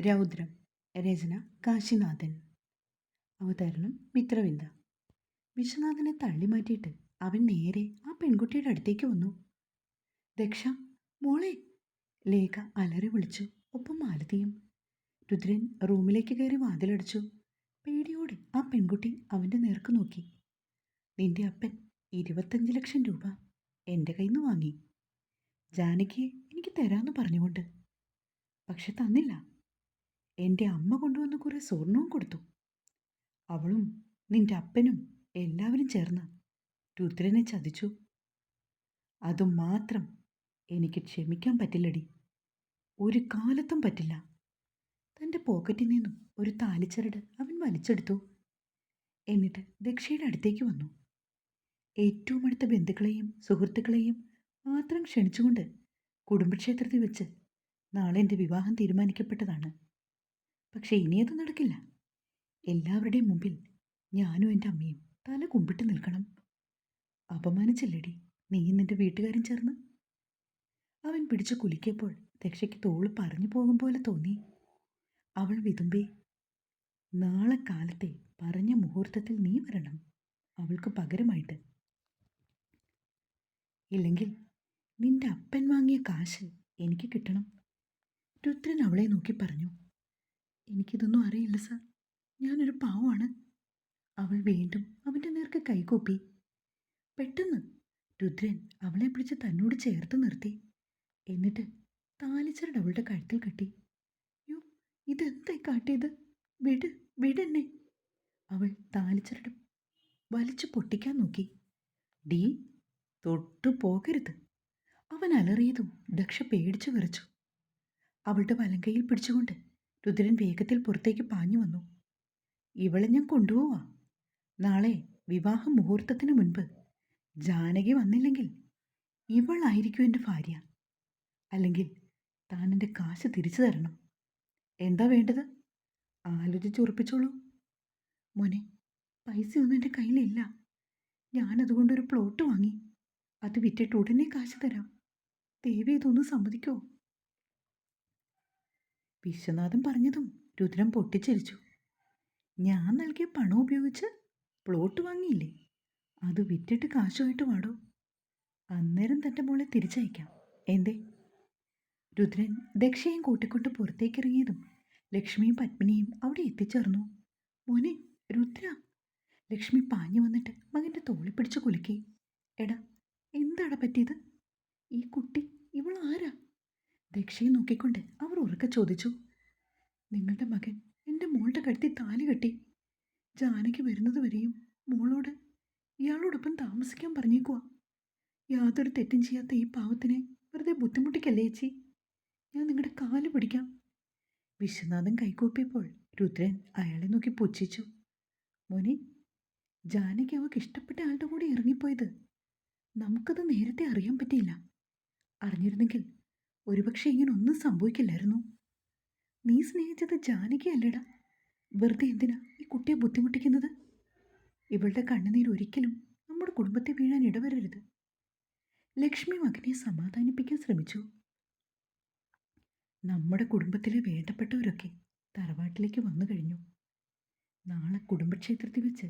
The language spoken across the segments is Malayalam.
രൗദ്രം രചന കാശിനാഥൻ. അവതരണം മിത്രവിന്ദ. വിശ്വനാഥനെ തള്ളി മാറ്റിയിട്ട് അവൻ നേരെ ആ പെൺകുട്ടിയുടെ അടുത്തേക്ക് വന്നു. ദക്ഷ മോളെ ലേഖ അലറി വിളിച്ചു ഒപ്പം മാലതിയും. രുദ്രൻ റൂമിലേക്ക് കയറി വാതിലടിച്ചു. പേടിയോടെ ആ പെൺകുട്ടി അവന്റെ നേർക്ക് നോക്കി. നിന്റെ അപ്പൻ ഇരുപത്തഞ്ച് ലക്ഷം രൂപ എന്റെ കയ്യിൽ നിന്ന് വാങ്ങി. ജാനകിയെ എനിക്ക് തരാമെന്ന് പറഞ്ഞുകൊണ്ട്. പക്ഷെ തന്നില്ല. എന്റെ അമ്മ കൊണ്ടുവന്ന് കുറേ സ്വർണവും കൊടുത്തു. അവളും നിന്റെ അപ്പനും എല്ലാവരും ചേർന്ന് രുദ്രനെ ചതിച്ചു. അതുമാത്രം എനിക്ക് ക്ഷമിക്കാൻ പറ്റില്ലടി. ഒരു കാലത്തും പറ്റില്ല. തന്റെ പോക്കറ്റിൽ നിന്നും ഒരു താലിച്ചരട് അവൻ വലിച്ചെടുത്തു. എന്നിട്ട് ദക്ഷയുടെ അടുത്തേക്ക് വന്നു. ഏറ്റവും അടുത്ത ബന്ധുക്കളെയും സുഹൃത്തുക്കളെയും മാത്രം ക്ഷണിച്ചുകൊണ്ട് കുടുംബക്ഷേത്രത്തിൽ വെച്ച് നാളെ എന്റെ വിവാഹം തീരുമാനിക്കപ്പെട്ടതാണ്. പക്ഷേ ഇനിയത് നടക്കില്ല. എല്ലാവരുടെയും മുമ്പിൽ ഞാനും എന്റെ അമ്മയും തല കുമ്പിട്ട് നിൽക്കണം. അപമാനിച്ചില്ലടി നീയും നിന്റെ വീട്ടുകാരും ചേർന്ന്. അവൻ പിടിച്ചു കുലുക്കിയപ്പോൾ ദക്ഷയ്ക്ക് തോൾ പറഞ്ഞു പോകും പോലെ തോന്നി. അവൾ വിതുമ്പി നാളെ കാലത്തെ പറഞ്ഞ മുഹൂർത്തത്തിൽ നീ വരണം. അവൾക്ക് പകരമായിട്ട്. ഇല്ലെങ്കിൽ നിന്റെ അപ്പൻ വാങ്ങിയ കാശ് എനിക്ക് കിട്ടണം. രുദ്രൻ അവളെ നോക്കി പറഞ്ഞു. എനിക്കിതൊന്നും അറിയില്ല സാർ. ഞാനൊരു പാവമാണ്. അവൾ വീണ്ടും അവന്റെ നേർക്ക് കൈകൂപ്പി. പെട്ടെന്ന് രുദ്രൻ അവളെ പിടിച്ച് തന്നോട് ചേർത്ത് നിർത്തി. എന്നിട്ട് താലിച്ചരട് അവളുടെ കഴുത്തിൽ കെട്ടി. യോ ഇതെന്തായി കാട്ടിയത്? വിട് വിടെന്നെ. അവൾ താലിച്ചരട് വലിച്ചു പൊട്ടിക്കാൻ നോക്കി. ഡീ തൊട്ടു പോകരുത്. അവൻ അലറിയതും ദക്ഷ പേടിച്ചു വിറച്ചു. അവളുടെ വലങ്കയിൽ പിടിച്ചുകൊണ്ട് രുദ്രൻ വേഗത്തിൽ പുറത്തേക്ക് പാഞ്ഞു വന്നു. ഇവളെ ഞാൻ കൊണ്ടുപോവാ. നാളെ വിവാഹ മുഹൂർത്തത്തിന് മുൻപ് ജാനകി വന്നില്ലെങ്കിൽ ഇവളായിരിക്കും എന്റെ ഭാര്യ. അല്ലെങ്കിൽ താൻ എന്റെ കാശ് തിരിച്ചു തരണം. എന്താ വേണ്ടത്? ആലോചിച്ചുറപ്പിച്ചോളൂ മോനെ പൈസയൊന്നും എന്റെ കയ്യിലില്ല. ഞാനതുകൊണ്ടൊരു പ്ലോട്ട് വാങ്ങി അത് വിറ്റിട്ട് ഉടനെ കാശ് തരാം. ദേവി ഇതൊന്ന് സമ്മതിക്കോ? വിശ്വനാഥൻ പറഞ്ഞതും രുദ്രൻ പൊട്ടിച്ചിരിച്ചു. ഞാൻ നൽകിയ പണം ഉപയോഗിച്ച് പ്ലോട്ട് വാങ്ങിയില്ലേ? അത് വിറ്റിട്ട് കാശുമായിട്ട് വാടോ? അന്നേരം തന്റെ മോളെ തിരിച്ചയക്കാം. എന്തേ? രുദ്രൻ ദക്ഷയും കൂട്ടിക്കൊണ്ട് പുറത്തേക്കിറങ്ങിയതും ലക്ഷ്മിയും പത്മിനിയും അവിടെ എത്തിച്ചേർന്നു. മോനെ രുദ്ര! ലക്ഷ്മി പാഞ്ഞു വന്നിട്ട് മകന്റെ തോളി പിടിച്ച് കുലുക്കി. എടാ എന്താടാ പറ്റിയത്? ഈ കുട്ടി ഇവൾ ആരാ ദക്ഷയെ നോക്കിക്കൊണ്ട് അവർ ഉറക്കെ ചോദിച്ചു നിങ്ങളുടെ മകൻ എന്റെ മോളുടെ കഴുത്തി താലി കെട്ടി. ജാനകി വരുന്നത് വരെയും മോളോട് ഇയാളോടൊപ്പം താമസിക്കാൻ പറഞ്ഞേക്കുക യാതൊരു തെറ്റും ചെയ്യാത്ത ഈ പാവത്തിനെ വെറുതെ ബുദ്ധിമുട്ടിക്കല്ലേ ചേച്ചി? ഞാൻ നിങ്ങളുടെ കാൽ പിടിക്കാം. വിശ്വനാഥൻ കൈകൂപ്പിയപ്പോൾ രുദ്രൻ അയാളെ നോക്കി പുച്ഛിച്ചു മോനെ ജാനകി അവൾക്ക് ഇഷ്ടപ്പെട്ട ആളുടെ കൂടെ ഇറങ്ങിപ്പോയത് നമുക്കത് നേരത്തെ അറിയാൻ പറ്റിയില്ല. അറിഞ്ഞിരുന്നെങ്കിൽ ഒരുപക്ഷെ ഇങ്ങനെ ഒന്നും സംഭവിക്കില്ലായിരുന്നു. നീ സ്നേഹിച്ചത് ജാനകി അല്ലടാ വെറുതെ എന്തിനാ ഈ കുട്ടിയെ ബുദ്ധിമുട്ടിക്കുന്നത്? ഇവളുടെ കണ്ണുനീർ ഒരിക്കലും നമ്മുടെ കുടുംബത്തെ വീഴാൻ ഇടവരരുത്. ലക്ഷ്മി മകനെ സമാധാനിപ്പിക്കാൻ ശ്രമിച്ചു. നമ്മുടെ കുടുംബത്തിലെ വേണ്ടപ്പെട്ടവരൊക്കെ തറവാട്ടിലേക്ക് വന്നു കഴിഞ്ഞു. നാളെ കുടുംബക്ഷേത്രത്തിൽ വെച്ച്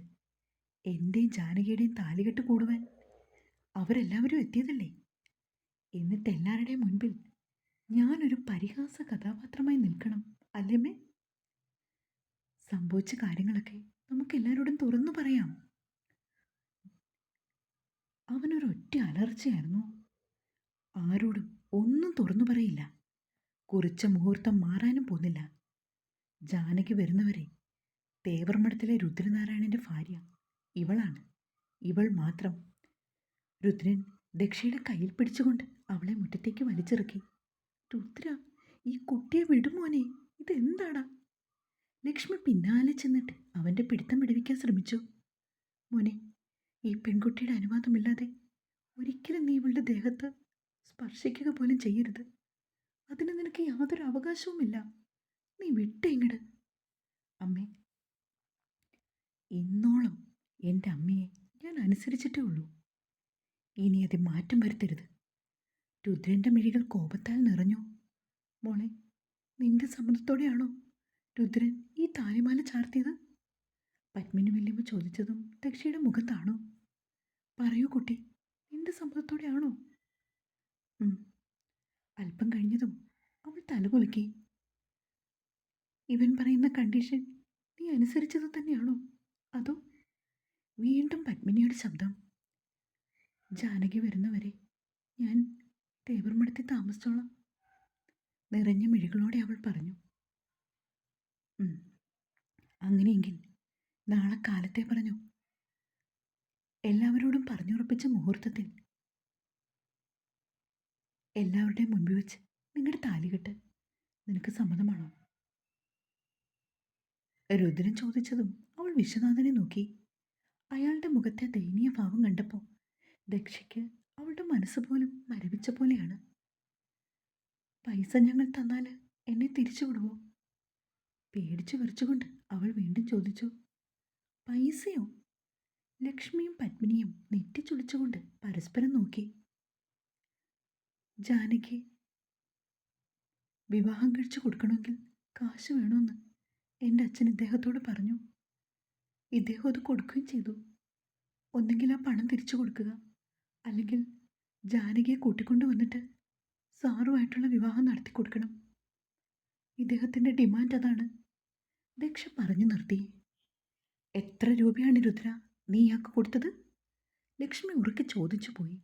എന്റെയും ജാനകിയുടെയും താലികെട്ട് കൂടുവാൻ അവരെല്ലാവരും എത്തിയതല്ലേ? എന്നിട്ട് എല്ലാവരുടെയും മുൻപിൽ ഞാനൊരു പരിഹാസ കഥാപാത്രമായി നിൽക്കണം അല്ലേമേ സംഭവിച്ച കാര്യങ്ങളൊക്കെ നമുക്ക് എല്ലാവരോടും തുറന്നു പറയാം. അവനൊരു ഒറ്റ അലർച്ചയായിരുന്നു. ആരോടും ഒന്നും തുറന്നു പറയില്ല. കുറിച്ച മുഹൂർത്തം മാറാനും പോന്നില്ല ജാനകി വരുന്നവരെ തേവർമഠത്തിലെ രുദ്രനാരായണന്റെ ഭാര്യ ഇവളാണ്. ഇവൾ മാത്രം. രുദ്രൻ ദക്ഷയുടെ കയ്യിൽ പിടിച്ചുകൊണ്ട് അവളെ മുറ്റത്തേക്ക് വലിച്ചിറക്കി. രുദ്ര ഈ കുട്ടിയെ വിടുമോനെ ഇതെന്താടാ? ലക്ഷ്മി പിന്നാലെ ചെന്നിട്ട് അവന്റെ പിടുത്തം വിടുവിക്കാൻ ശ്രമിച്ചു. മോനെ ഈ പെൺകുട്ടിയുടെ അനുവാദമില്ലാതെ ഒരിക്കലും നീ ഇവളുടെ ദേഹത്ത് സ്പർശിക്കുക പോലും ചെയ്യരുത്. അതിന് നിനക്ക് യാതൊരു അവകാശവുമില്ല. നീ വിട്ടെങ്ങട് അമ്മേ ഇന്നോളം എന്റെ അമ്മയെ ഞാൻ അനുസരിച്ചിട്ടേ ഉള്ളൂ. ഇനി അത് മാറ്റം വരുത്തരുത്. രുദ്രന്റെ മിഴികൾ കോപത്താൽ നിറഞ്ഞു. മോളെ നിന്റെ സമ്മതത്തോടെയാണോ രുദ്രൻ ഈ താലിമാല ചാർത്തിയത്? പത്മിനി വല്യമ്മ ചോദിച്ചതും ദക്ഷയുടെ മുഖത്താണോ? താണു പറയൂ കുട്ടി നിന്റെ സമ്മതത്തോടെയാണോ? അല്പം കഴിഞ്ഞതും അവൾ തലകുലുക്കി ഇവൻ പറയുന്ന കണ്ടീഷൻ നീ അനുസരിച്ചത് തന്നെയാണോ? അതോ വീണ്ടും പത്മിനിയുടെ ശബ്ദം? ജാനകി വരുന്നവരെ ഞാൻ തേവർമടത്തിൽ താമസിച്ചോളാം. നിറഞ്ഞ മിഴികളോടെ അവൾ പറഞ്ഞു. അങ്ങനെയെങ്കിൽ നാളെ കാലത്തെ പറഞ്ഞു. എല്ലാവരോടും പറഞ്ഞുറപ്പിച്ച മുഹൂർത്തത്തിൽ. എല്ലാവരുടെയും മുൻപിൽ വെച്ച് നിങ്ങളുടെ താലികെട്ട് നിനക്ക് സമ്മതമാണോ? രുദ്രൻ ചോദിച്ചതും അവൾ വിശ്വനാഥനെ നോക്കി. അയാളുടെ മുഖത്തെ ദയനീയ ഭാവം കണ്ടപ്പോൾ ദക്ഷയ്ക്ക് അവളുടെ മനസ്സ് പോലും മരവിച്ച പോലെയാണ്. പൈസ ഞങ്ങൾ തന്നാൽ എന്നെ തിരിച്ചു വിടുവോ? പേടിച്ചു വിറച്ചുകൊണ്ട് അവൾ വീണ്ടും ചോദിച്ചു. പൈസയോ? ലക്ഷ്മിയും പത്മിനിയും നെറ്റിച്ചുളിച്ചുകൊണ്ട് പരസ്പരം നോക്കി. ജാനകി വിവാഹം കഴിച്ചു കൊടുക്കണമെങ്കിൽ കാശ് വേണമെന്ന് എന്റെ അച്ഛൻ ഇദ്ദേഹത്തോട് പറഞ്ഞു. ഇദ്ദേഹം അത് കൊടുക്കുകയും ചെയ്തു. ഒന്നെങ്കിൽ ആ പണം തിരിച്ചു കൊടുക്കുക. അല്ലെങ്കിൽ ജാനകിയെ കൂട്ടിക്കൊണ്ടു വന്നിട്ട് സാറുമായിട്ടുള്ള വിവാഹം നടത്തി കൊടുക്കണം. ഇദ്ദേഹത്തിന്റെ ഡിമാൻഡ് അതാണ്. ദക്ഷ പറഞ്ഞു നിർത്തി. എത്ര രൂപയാണ് രുദ്ര നീ ഇയാൾക്ക് കൊടുത്തത്? ലക്ഷ്മി ഉറക്കെ ചോദിച്ചു പോയി.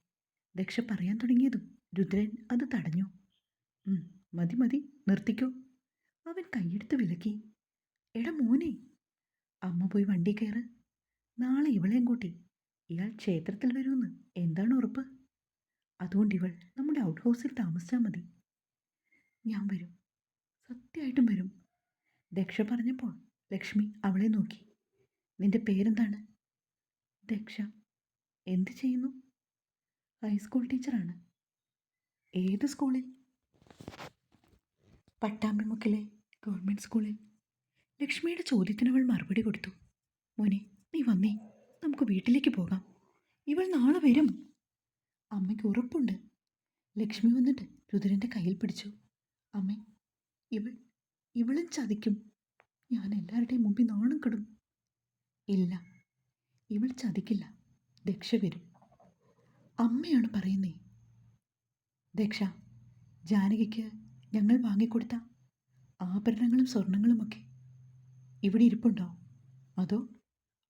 ദക്ഷ പറയാൻ തുടങ്ങിയതും രുദ്രൻ അത് തടഞ്ഞു. "ഉം, മതി മതി നിർത്തിക്കോ. അവൻ കൈയെടുത്ത് വിലക്കി. എടാ മോനെ അമ്മ പോയി വണ്ടി കയറ്. നാളെ ഇവളെയും കൂട്ടി. ഇയാൾ ക്ഷേത്രത്തിൽ വരുമെന്ന് എന്താണ് ഉറപ്പ്? അതുകൊണ്ട് ഇവൾ നമ്മുടെ ഔട്ട് ഹൗസിൽ താമസിച്ചാൽ മതി. ഞാൻ വരും. സത്യമായിട്ടും വരും. ദക്ഷ പറഞ്ഞപ്പോൾ ലക്ഷ്മി അവളെ നോക്കി. നിന്റെ പേരെന്താണ്? ദക്ഷ. എന്ത് ചെയ്യുന്നു? ഹൈസ്കൂൾ ടീച്ചറാണ് ഏത് സ്കൂളിൽ പട്ടാമ്പിമുക്കിലെ ഗവൺമെന്റ് സ്കൂളിൽ ലക്ഷ്മിയുടെ ചോദ്യത്തിന് അവൾ മറുപടി കൊടുത്തു. മോനെ നീ വന്നേ. നമുക്ക് വീട്ടിലേക്ക് പോകാം. ഇവൾ നാളെ വരും. അമ്മയ്ക്ക് ഉറപ്പുണ്ട്. ലക്ഷ്മി വന്നിട്ട് രുദ്രന്റെ കയ്യിൽ പിടിച്ചു. അമ്മ ഇവൾ ഇവളും ചതിക്കും. ഞാൻ എല്ലാവരുടെയും മുമ്പിൽ നാണം കെടും. ഇല്ല ഇവൾ ചതിക്കില്ല. ദക്ഷ വരും. അമ്മയാണ് പറയുന്നേ. ദക്ഷ ജാനകിക്ക് ഞങ്ങൾ വാങ്ങിക്കൊടുത്ത ആഭരണങ്ങളും സ്വർണങ്ങളുമൊക്കെ ഇവിടെ ഇരിപ്പുണ്ടോ? അതോ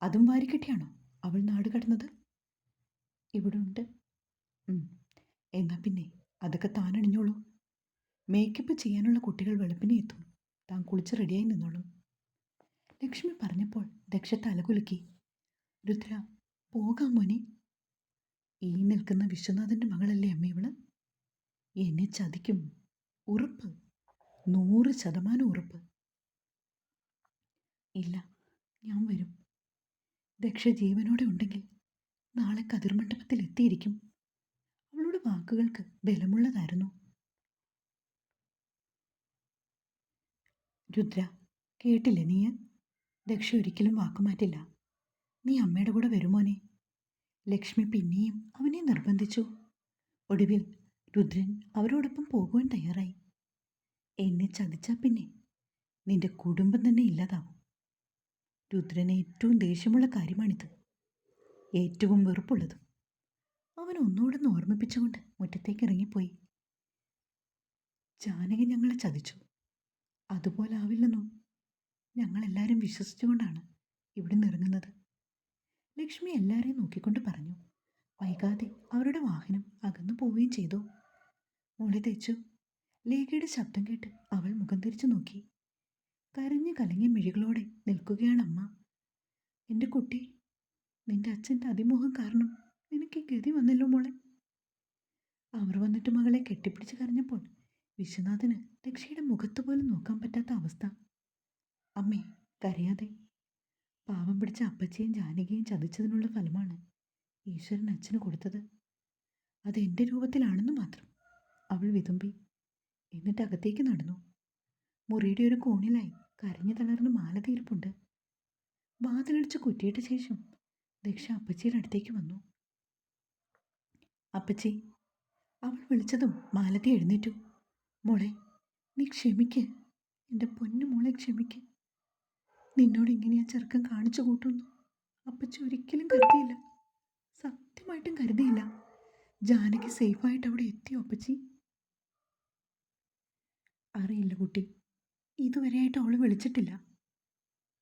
അതും വാരിക്കെട്ടിയാണോ? അവൾ നാട് കടന്നത്? ഇവിടെ ഉണ്ട്. എന്നാൽ എന്നാ പിന്നെ അതൊക്കെ താൻ അണിഞ്ഞോളൂ. മേക്കപ്പ് ചെയ്യാനുള്ള കുട്ടികൾ വെളുപ്പിനെ എത്തും. താൻ കുളിച്ച് റെഡിയായി നിന്നോളും. ലക്ഷ്മി പറഞ്ഞപ്പോൾ ദക്ഷ തലകുലുക്കി രുദ്ര പോകാം മോനെ. ഈ നിൽക്കുന്ന വിശ്വനാഥന്റെ മകളല്ലേ അമ്മ ഇവൾ? എന്നെ ചതിക്കും. ഉറപ്പ്. നൂറ് ശതമാനം ഉറപ്പ്. ഇല്ല ഞാൻ വരും. ദക്ഷ ജീവനോടെ ഉണ്ടെങ്കിൽ നാളെ കതിർമണ്ഡപത്തിൽ എത്തിയിരിക്കും. അവളുടെ വാക്കുകൾക്ക് ബലമുള്ളതായിരുന്നു. രുദ്ര കേട്ടില്ല നീ? ദക്ഷ ഒരിക്കലും വാക്കുമാറ്റില്ല. നീ അമ്മയുടെ കൂടെ വരുമോനെ ലക്ഷ്മി പിന്നെയും അവനെ നിർബന്ധിച്ചു. ഒടുവിൽ രുദ്രൻ അവരോടൊപ്പം പോകുവാൻ തയ്യാറായി. എന്നെ ചതിച്ചാൽ പിന്നെ നിന്റെ കുടുംബം തന്നെ ഇല്ലാതാവും. രുദ്രന് ഏറ്റവും ദേഷ്യമുള്ള കാര്യമാണിത്. ഏറ്റവും വെറുപ്പുള്ളതും. അവൻ ഒന്നുകൂടെ ഓർമ്മിപ്പിച്ചുകൊണ്ട് മുറ്റത്തേക്ക് ഇറങ്ങിപ്പോയി. ജാനകി ഞങ്ങളെ ചതിച്ചു. അതുപോലെ ആവില്ലെന്നോ ഞങ്ങളെല്ലാവരും വിശ്വസിച്ചുകൊണ്ടാണ് ഇവിടെ നിറങ്ങുന്നത് ലക്ഷ്മി എല്ലാവരെയും നോക്കിക്കൊണ്ട് പറഞ്ഞു വൈകാതെ അവരുടെ വാഹനം അകന്നു പോവുകയും ചെയ്തു? മോളെ തേച്ചു. ലേഖയുടെ ശബ്ദം കേട്ട് അവൾ മുഖം തിരിച്ചു നോക്കി. കരഞ്ഞു കലങ്ങിയ മിഴികളോടെ നിൽക്കുകയാണ് അമ്മ എന്റെ കുട്ടി നിന്റെ അച്ഛന്റെ അതിമോഹം കാരണം നിനക്ക് ഗതി വന്നല്ലോ മോളെ. അവർ വന്നിട്ട് മകളെ കെട്ടിപ്പിടിച്ച് കരഞ്ഞപ്പോൾ വിശ്വനാഥന് രക്ഷയുടെ മുഖത്ത് പോലും നോക്കാൻ പറ്റാത്ത അവസ്ഥ. അമ്മേ കരയാതെ. പാവം പിടിച്ച അപ്പച്ചയും ജാനകിയും ചതിച്ചതിനുള്ള ഫലമാണ് ഈശ്വരൻ അച്ഛന് കൊടുത്തത്. അത് എന്റെ രൂപത്തിലാണെന്ന് മാത്രം. അവൾ വിതുമ്പി എന്നിട്ട് അകത്തേക്ക് നടന്നു. മുറിയുടെ ഒരു കോണിലായി കരഞ്ഞു തളർന്ന് മാല തീർപ്പുണ്ട്. വാതിലടിച്ച് കുറ്റിയിട്ട ശേഷം ദക്ഷ അപ്പച്ചിയുടെ അടുത്തേക്ക് വന്നു. അപ്പച്ചി അവൾ വിളിച്ചതും മാലതി എഴുന്നേറ്റു. മോളെ നീ ക്ഷമിക്ക്. എന്റെ പൊന്നു മോളെ ക്ഷമിക്ക്. നിന്നോട് ഇങ്ങനെ ആ ചെറുക്കൻ കാണിച്ചു കൂട്ടുന്നു. അപ്പച്ചി ഒരിക്കലും കരുതിയില്ല. സത്യമായിട്ടും കരുതിയില്ല. ജാനകി സേഫായിട്ട് അവിടെ എത്തിയോ അപ്പച്ചി? അറിയില്ല കുട്ടി. ഇതുവരെയായിട്ട് അവൾ വിളിച്ചിട്ടില്ല.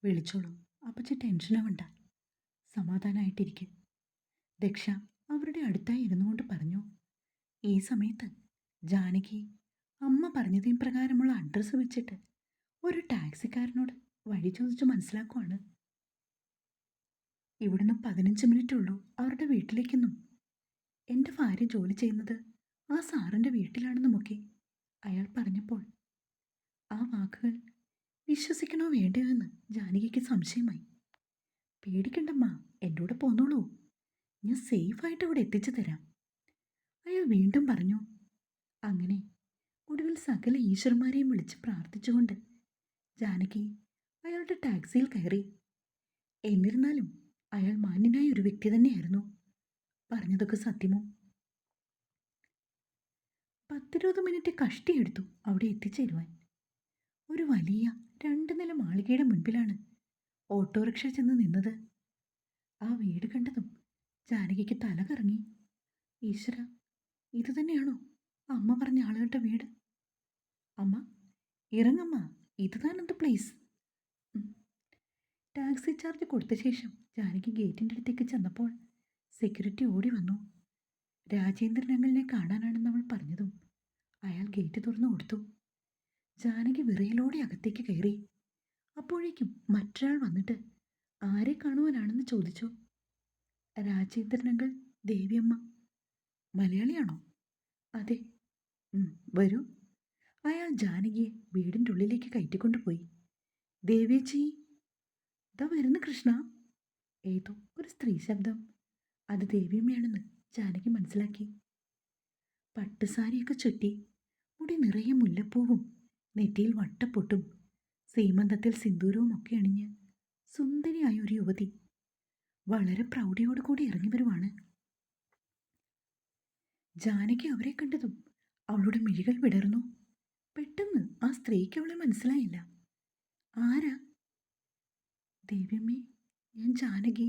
വിളിച്ചോളൂ. അപ്പച്ചി ടെൻഷനാവണ്ട. സമാധാനമായിട്ടിരിക്കും ദക്ഷ അവരുടെ അടുത്തായി ഇരുന്നു കൊണ്ട് പറഞ്ഞു. ഈ സമയത്ത് ജാനകി അമ്മ പറഞ്ഞതിന് പ്രകാരമുള്ള അഡ്രസ്സ് വെച്ചിട്ട് ഒരു ടാക്സിക്കാരനോട് വഴി ചോദിച്ച് മനസ്സിലാക്കുവാണ്. ഇവിടുന്ന് പതിനഞ്ച് മിനിറ്റ് ഉള്ളൂ. അവരുടെ വീട്ടിലേക്കെന്നും. എന്റെ ഭാര്യ ജോലി ചെയ്യുന്നത് ആ സാറിന്റെ വീട്ടിലാണെന്നുമൊക്കെ അയാൾ പറഞ്ഞപ്പോൾ ആ വാക്കുകൾ വിശ്വസിക്കണോ വേണ്ടയോ എന്ന് ജാനകിക്ക് സംശയമായി. പേടിക്കണ്ടമ്മ എന്റെ കൂടെ പോന്നോളൂ. ഞാൻ സേഫായിട്ട് ഇവിടെ എത്തിച്ചു തരാം. അയാൾ വീണ്ടും പറഞ്ഞു അങ്ങനെ ഒടുവിൽ സകല ഈശ്വരന്മാരെയും വിളിച്ച് പ്രാർത്ഥിച്ചുകൊണ്ട് ജാനകി അയാളുടെ ടാക്സിയിൽ കയറി. എന്നിരുന്നാലും അയാൾ മാന്യനായ ഒരു വ്യക്തി തന്നെയായിരുന്നു. പറഞ്ഞതൊക്കെ സത്യമോ? പത്തിരുപത് മിനിറ്റ് കഷ്ടിയെടുത്തു അവിടെ എത്തിച്ചേരുവാൻ. ഒരു വലിയ രണ്ട് നില മാളികയുടെ മുൻപിലാണ് ഓട്ടോറിക്ഷ ചെന്ന് നിന്നത്. ആ വീട് കണ്ടതും ജാനകിക്ക് തല കറങ്ങി ഈശ്വര ഇത് തന്നെയാണോ അമ്മ പറഞ്ഞ ആളുകളുടെ വീട്? അമ്മ ഇറങ്ങമ്മ ഇത് പ്ലേസ് ടാക്സി ചാർജ് കൊടുത്ത ശേഷം ജാനകി ഗേറ്റിന്റെ അടുത്തേക്ക് ചെന്നപ്പോൾ സെക്യൂരിറ്റി ഓടി വന്നു. രാജേന്ദ്രൻ അങ്ങളിനെ കാണാനാണെന്ന് അവൾ പറഞ്ഞതും അയാൾ ഗേറ്റ് തുറന്നു കൊടുത്തു. ജാനകി വിറയിലോടെ അകത്തേക്ക് കയറി. അപ്പോഴേക്കും മറ്റൊരാൾ വന്നിട്ട് ആരെ കാണുവാനാണെന്ന് ചോദിച്ചു. രാജേന്ദ്രനങ്ങൾ ദേവിയമ്മ. മലയാളിയാണോ? അതെ. വരൂ. അയാൾ ജാനകിയെ വീടിന്റെ ഉള്ളിലേക്ക് കയറ്റിക്കൊണ്ടുപോയി ദേവേച്ചി ഇതാ വരുന്നു കൃഷ്ണ. ഏതോ ഒരു സ്ത്രീ ശബ്ദം. അത് ദേവിയമ്മയാണെന്ന് ജാനകി മനസ്സിലാക്കി. പട്ടുസാരിയൊക്കെ ചുറ്റി മുടി നിറയെ മുല്ലപ്പൂവും നെറ്റിയിൽ വട്ടപ്പൊട്ടും സീമന്തത്തിൽ സിന്ദൂരവും ഒക്കെ അണിഞ്ഞ് സുന്ദരിയായ ഒരു യുവതി വളരെ പ്രൗഢിയോടുകൂടി ഇറങ്ങി വരുവാണ്. ജാനകി അവരെ കണ്ടതും അവളുടെ മിഴികൾ വിടർന്നു. പെട്ടെന്ന് ആ സ്ത്രീക്ക് അവളെ മനസ്സിലായില്ല. ആരാ? ദേവ്യമ്മേ ഞാൻ ജാനകി.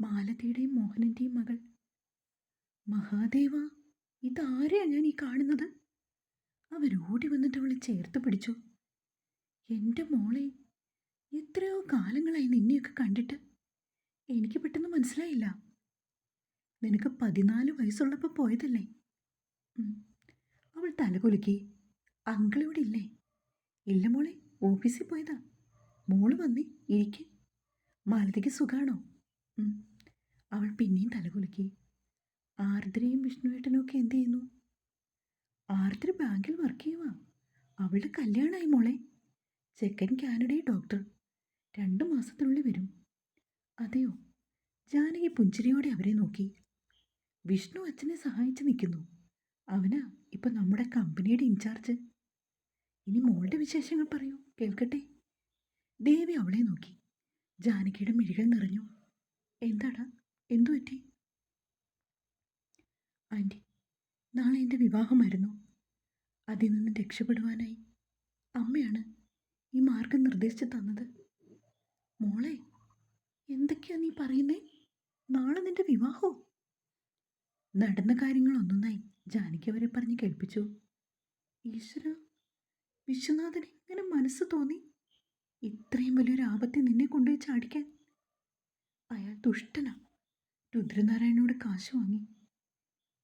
മാലതിയുടെയും മോഹനന്റെയും മകൾ. മഹാദേവ ഇതാരെയാണ് ഞാൻ ഈ കാണുന്നത്? അവരോടി വന്നിട്ട് അവളെ ചേർത്ത് പിടിച്ചു. എന്റെ മോളെ എത്രയോ കാലങ്ങളായി നിന്നെയൊക്കെ കണ്ടിട്ട് എനിക്ക് പെട്ടെന്ന് മനസ്സിലായില്ല. നിനക്ക് പതിനാല് വയസ്സുള്ളപ്പോൾ പോയതല്ലേ? അവൾ തലകുലുക്കി അങ്കിളിവിടെ ഇല്ലേ? ഇല്ല മോളെ ഓഫീസിൽ പോയതാ. മോൾ വന്നേ ഇരിക്കെ. മാലതിക്ക് സുഖാണോ? അവൾ പിന്നെയും തലകുലുക്കി ആർദ്രയും വിഷ്ണുവേട്ടനും ഒക്കെ എന്ത് ചെയ്യുന്നു? ആർദ്ര ബാങ്കിൽ വർക്ക് ചെയ്യുക അവളുടെ കല്യാണമായി മോളെ. ചെക്കൻ കാനഡയിൽ ഡോക്ടർ രണ്ട് മാസത്തിനുള്ളിൽ വരും. അതെയോ? ജാനകി പുഞ്ചിരിയോടെ അവരെ നോക്കി. വിഷ്ണു അച്ഛനെ സഹായിച്ച് നിൽക്കുന്നു. അവനാ ഇപ്പം നമ്മുടെ കമ്പനിയുടെ ഇൻചാർജ്. ഇനി മോളുടെ വിശേഷങ്ങൾ പറയൂ കേൾക്കട്ടെ? ദേവി അവളെ നോക്കി. ജാനകിയുടെ മിഴികൾ നിറഞ്ഞു. എന്താടാ? എന്തു പറ്റി ആന്റി നാളെ എന്റെ വിവാഹമായിരുന്നു. അതിൽ നിന്ന് രക്ഷപ്പെടുവാനായി. അമ്മയാണ് ഈ മാർഗം നിർദ്ദേശിച്ചു തന്നത്. മോളെ എന്തൊക്കെയാ നീ പറയുന്നേ? നാളെ നിന്റെ വിവാഹോ? നടന്ന കാര്യങ്ങൾ ഒന്നൊന്നായി ജാനകി അവരെ പറഞ്ഞ് കേൾപ്പിച്ചു. ഈശ്വര വിശ്വനാഥന് ഇങ്ങനെ മനസ്സ് തോന്നി. ഇത്രയും വലിയൊരു ആപത്തിൽ നിന്നെ കൊണ്ടുപോയി ചാടിക്കാൻ. അയാൾ ദുഷ്ടനാ. രുദ്രനാരായണനോട് കാശ് വാങ്ങി.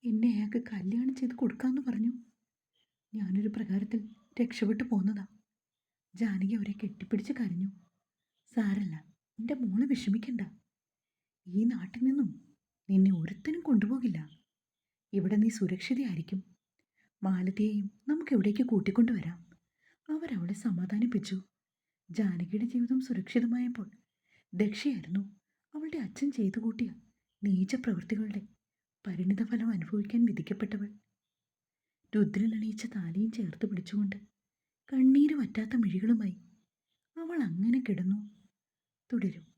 എന്നെ അയാൾക്ക് കല്യാണം ചെയ്ത് കൊടുക്കാമെന്ന് പറഞ്ഞു. ഞാനൊരു പ്രകാരത്തിൽ രക്ഷപ്പെട്ടു പോന്നതാ. ജാനകി അവരെ കെട്ടിപ്പിടിച്ച് കരഞ്ഞു. സാരല്ല എന്റെ മോൾ വിഷമിക്കണ്ട. ഈ നാട്ടിൽ നിന്നും നിന്നെ ഒരുത്തനും കൊണ്ടുപോകില്ല. ഇവിടെ നീ സുരക്ഷിതയായിരിക്കും. മാലതിയെയും നമുക്ക് എവിടേക്ക് കൂട്ടിക്കൊണ്ടുവരാം അവരവളെ സമാധാനിപ്പിച്ചു. ജാനകിയുടെ ജീവിതം സുരക്ഷിതമായപ്പോൾ ദക്ഷയായിരുന്നു അവളുടെ അച്ഛൻ ചെയ്തു കൂട്ടിയ നീച പ്രവൃത്തികളുടെ പരിണിതഫലം അനുഭവിക്കാൻ വിധിക്കപ്പെട്ടവൾ. രുദ്രൻ അണിയിച്ച താലിയും ചേർത്ത് പിടിച്ചുകൊണ്ട് കണ്ണീര് വറ്റാത്ത മിഴികളുമായി അവൾ അങ്ങനെ കിടന്നു. തുടരും.